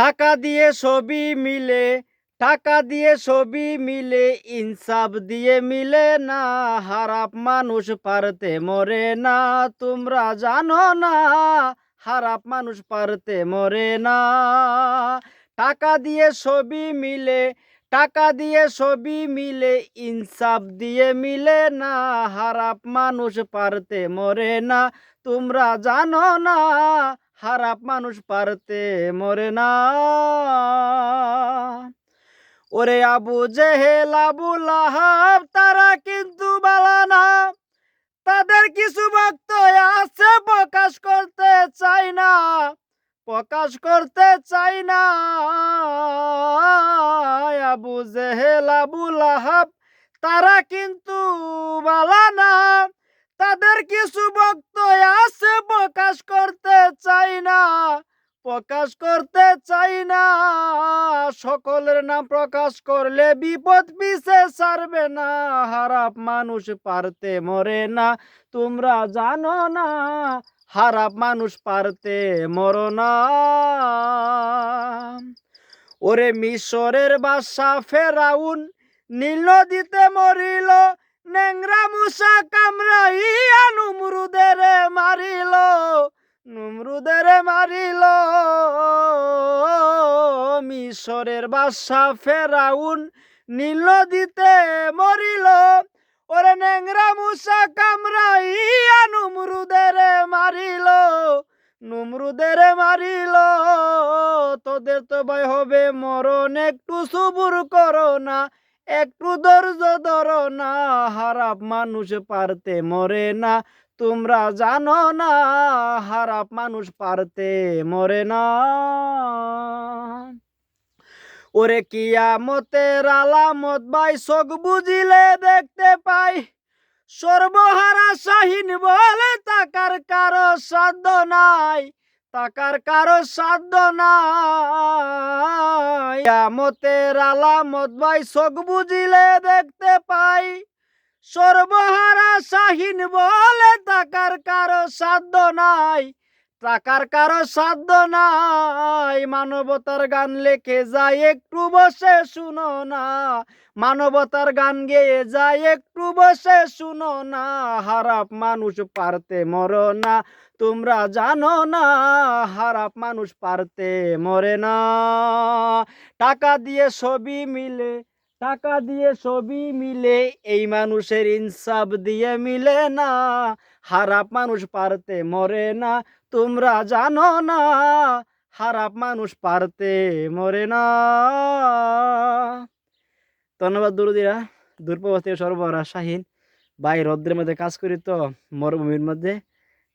টাকা দিয়ে ছবি মিলে, টাকা দিয়ে ছবি মিলে, ইনসাফ দিয়ে মিলে না, হারাপ মানুষ পারতে মরে না, তোমরা জানো না, হারাপ মানুষ পারতে মরে না। টাকা দিয়ে ছবি মিলে, টাকা দিয়ে ছবি মিলে, ইনসাফ দিয়ে মিলে না, হারাপ মানুষ পারতে মরে না, তোমরা জানো না হারাপ মানুষ পারতে মরে না। ওরে আবু জেহেল, আবু লাহাব, তারা কিন্তু বালানা তাদের কিছু ভক্ত আছে, প্রকাশ করতে চাই না। প্রকাশ করতে চাই না। আবু জেহেল, আবু লাহাব, তারা কিন্তু বালানা তাদের কিছু ভক্ত আছে প্রকাশ করতে চাই না প্রকাশ করতে চাই না। সকলের নাম প্রকাশ করলে বিপদ পিছে সারবে না। হারাপ মানুষ পারতে মরে না, তোমরা জানো না। হারাপ মানুষ পারতে মরো না। ওরে মিশরের বাসা ফেরাউন নীল নদীতে মরিল নেংরা মুসা কামড়াইয়া নুমরুদের মারিল নুমরুদের মারিল। মিশরের বাসা ফেরাউন নীল নদীতে মরিল। ওরে নেংরা মুসা কামড়াইয়া নুমরুদের মারিল। নুমরুদের মারিল। তোদের তো ভয় হবে, মরণ একটু সুবুর করো না, একটু ধৈর্য ধরো না। হারাপ মানুষ পারতে মরে না, তোমরা জানো না, হারাপ মানুষ পারতে মরে না। ওরে কিয়ামতের আলামত ভাই চোখ বুঝিলে দেখতে পাই। সর্বহারা শাহিন বলে তাকার কারও সাধ্য নাই, তাকার কারও সাধ্য নাই। কিয়ামতের আলামত ভাই চোখ বুঝিলে দেখতে পাই। সর্বহারা শাহিন বলে তাকার কারও সাধ্য নাই টাকার কারও সাধ্য নাই। মানবতার গান লেখে যায়, একটু বসে শুনো না। মানবতার গান গেয়ে যায়, একটু বসে শুনো না। হারাপ মানুষ পারতে মরো না, তোমরা জানো না। হারাপ মানুষ পারতে মরে না। টাকা দিয়ে ছবি মিলে টাকা দিয়ে ছবি মিলে, এই মানুষের ইনসাফ দিয়ে মিলে না। হারাপ মানুষ পারতে মরে না, তোমরা জানো না। হারাপ মানুষ পারতে মরে না। ধন্যবাদ দুরুদিরা। দূরপ্রবাস সর্বহারা শাহিন। ভাই, রৌদ্রের মধ্যে কাজ করি তো, মরুভূমির মধ্যে।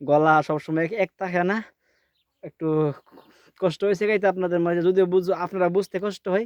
গলা সবসময় এক থাকে না। একটু কষ্ট হয়েছে গাইতে আপনাদের মাঝে। যদিও বুঝ আপনারা বুঝতে কষ্ট হয়